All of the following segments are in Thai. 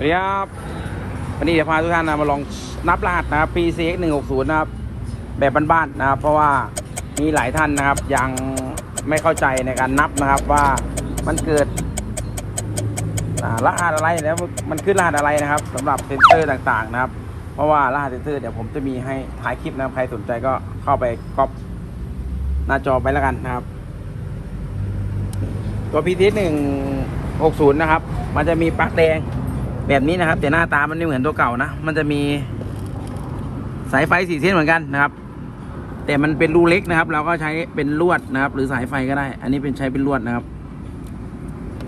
สวัสดีครับวันนี้เดี๋ยวพาทุกท่านนะมาลองนับรหัสนะครับ PCX 160นะครับแบบบ้านๆนะครับ เพราะว่ามีหลายท่านนะครับ ยังไม่เข้าใจในการนับนะครับว่ามันเกิดอ่ารหัสอะไรแล้วมันขึ้นรหัสอะไรนะครับสำหรับเซนเซอร์ต่างๆนะครับ เพราะว่ารหัสเซนเซอร์เดี๋ยวผมจะมีให้ท้ายคลิปนะครับใครสนใจก็เข้าไปก๊อปหน้าจอไปแล้วกันนะครับ ตัว PCX 160นะครับ มันจะมีปลั๊กแดง แบบนี้นะครับ แต่หน้าตามันไม่เหมือนตัวเก่านะ มันจะมีสายไฟสี่เส้นเหมือนกันนะครับ แต่มันเป็นรูเล็กนะครับ เราก็ใช้เป็นลวดนะครับ หรือสายไฟก็ได้ อันนี้เป็นใช้เป็นลวดนะครับ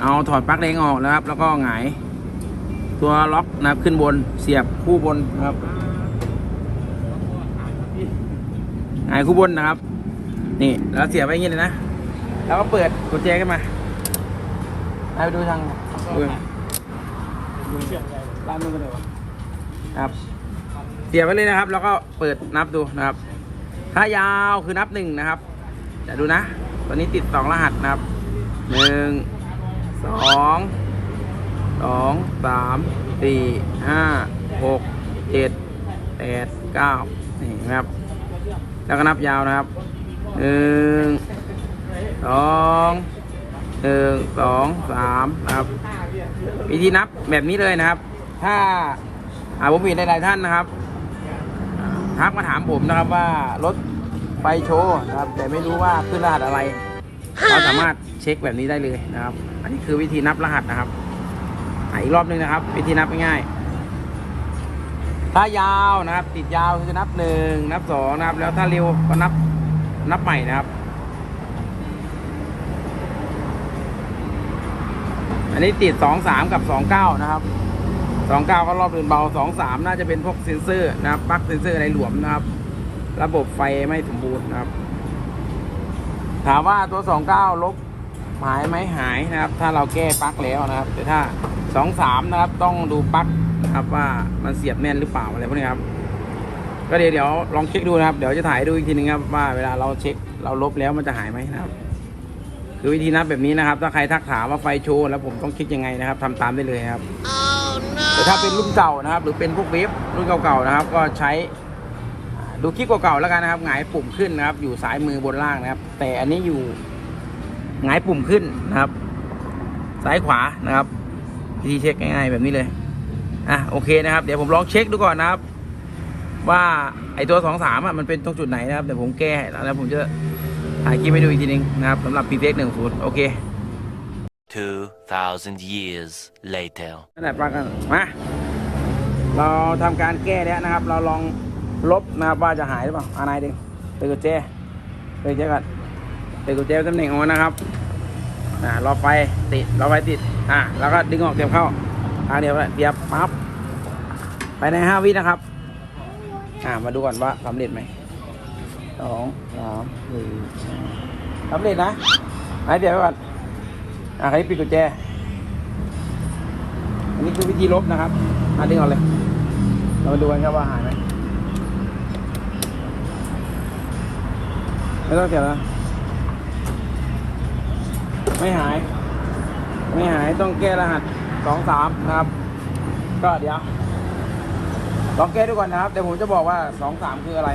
เอาถอดปลั๊กแดงออกนะครับ แล้วก็หงาย ตัวล็อกนะครับขึ้นบนเสียบคู่บนนะครับหงายคู่บนนะครับ นี่แล้วเสียบไว้อย่างนี้เลยนะแล้วก็เปิดกุญแจขึ้นมาไปดูทางดู ร้านนู้นกันเลยวะครับเสียบไว้เลยนะครับ แล้วก็เปิดนับดูนะครับ ถ้ายาวคือนับหนึ่งนะครับจะดูนะตอนนี้ติดสองรหัสนะครับหนึ่งสองสองสามสี่ห้าหกเจ็ดแปดเก้านี่นะครับ แล้วก็นับยาวนะครับหนึ่งสองหนึ่งสองสามครับ วิธีนับแบบนี้เลยนะครับ ถ้าอาผมเห็นหลายๆท่านนะครับอ่าทักมาถามผมนะครับว่ารถไฟโชว์นะครับ แต่ไม่รู้ว่าขึ้นรหัสอะไรเราสามารถเช็คแบบนี้ได้เลยนะครับ อันนี้คือวิธีนับรหัสนะครับอีกรอบหนึงนะครับ วิธีนับง่ายๆถ้ายาวนะครับ ติดยาวคือนับหนึ่งนับสองนะครับ แล้วถ้าเร็วก็นับนับใหม่นะครับ นนี้ติดสองสามกับสองเก้านะครับสองเก้าก็รอบเดินเบาสองสามน่าจะเป็นพวกเซ็นเซอร์นะครับปลั๊กเซ็นเซอร์อะไรหลวมนะครับ ระบบไฟไม่สมบูรณ์นะครับ ถามว่าตัวสองเก้าลบหายไหมหายนะครับ ถ้าเราแก้ปลั๊กแล้วนะครับ แต่ถ้าสองสามนะครับ ต้องดูปลั๊กนะครับว่ามันเสียบแน่นหรือเปล่าอะไรพวกนี้ครับก็เดี๋ยวเดี๋ยวลองเช็คดูนะครับ เดี๋ยวจะถ่ายดูอีกทีนึงครับว่าเวลาเราเช็คเราลบแล้วมันจะหายไหมนะครับ คือวิธีนับแบบนี้นะครับ ถ้าใครทักถามว่าไฟโชว์แล้วผมต้องคิดยังไงนะครับทำตามได้เลยนะครับแต่ถ้าเป็นรุ่นเก่านะครับ หรือเป็นพวกเวฟรุ่นเก่าๆนะครับ ก็ใช้อ่าดูคลิปเก่าๆแล้วกันนะครับหงายปุ่มขึ้นนะครับ อยู่ซ้ายมือบนล่างนะครับ แต่อันนี้อยู่หงายปุ่มขึ้นนะครับ ซ้ายขวานะครับวิธีเช็คง่ายๆแบบนี้เลยอะโอเคนะครับ เดี๋ยวผมลองเช็คดูก่อนนะครับ ว่าไอตัวสองสามอะมันเป็นตรงจุดไหนนะครับเดี๋ยวผมแก้แล้วผมจะ ถ่ายคลิปให้ดูอีกทีนึงนะครับสำหรับ p p x 1 0โอเค2,000 years later. นั่นแหละปลักกันมาเราทำการแก้แล้วนะครับ เราลองลบนะครับว่าจะหายหรือเปล่าอานายดึงเปิดกุญแจเปิดกุญแจก่อนเปิดกุญแจตำแหน่งออกนะครับอ่ารอไฟติดรอไฟติดอ่าแล้วก็ดึงออกเสียบเข้าทางเดียวกันเสียบปั๊บไปในห้าวินะครับ อ่ามาดูก่อนว่าสำเร็จไหม สองสามสี่สำเร็จนะไหนเดี๋ยวไว้ก่อนอ่าใครปิดกุญแจ อันนี้คือวิธีลบนะครับอะดึงออกเลย เรามาดูกันครับว่าหายไหมไม่ต้องเสียแล้วไม่หาย ไม่หายต้องแก้รหัสสองสามนะครับ ก็เดี๋ยวลองแก้ดูก่อนนะครับ เดี๋ยวผมจะบอกว่าสองสามคืออะไร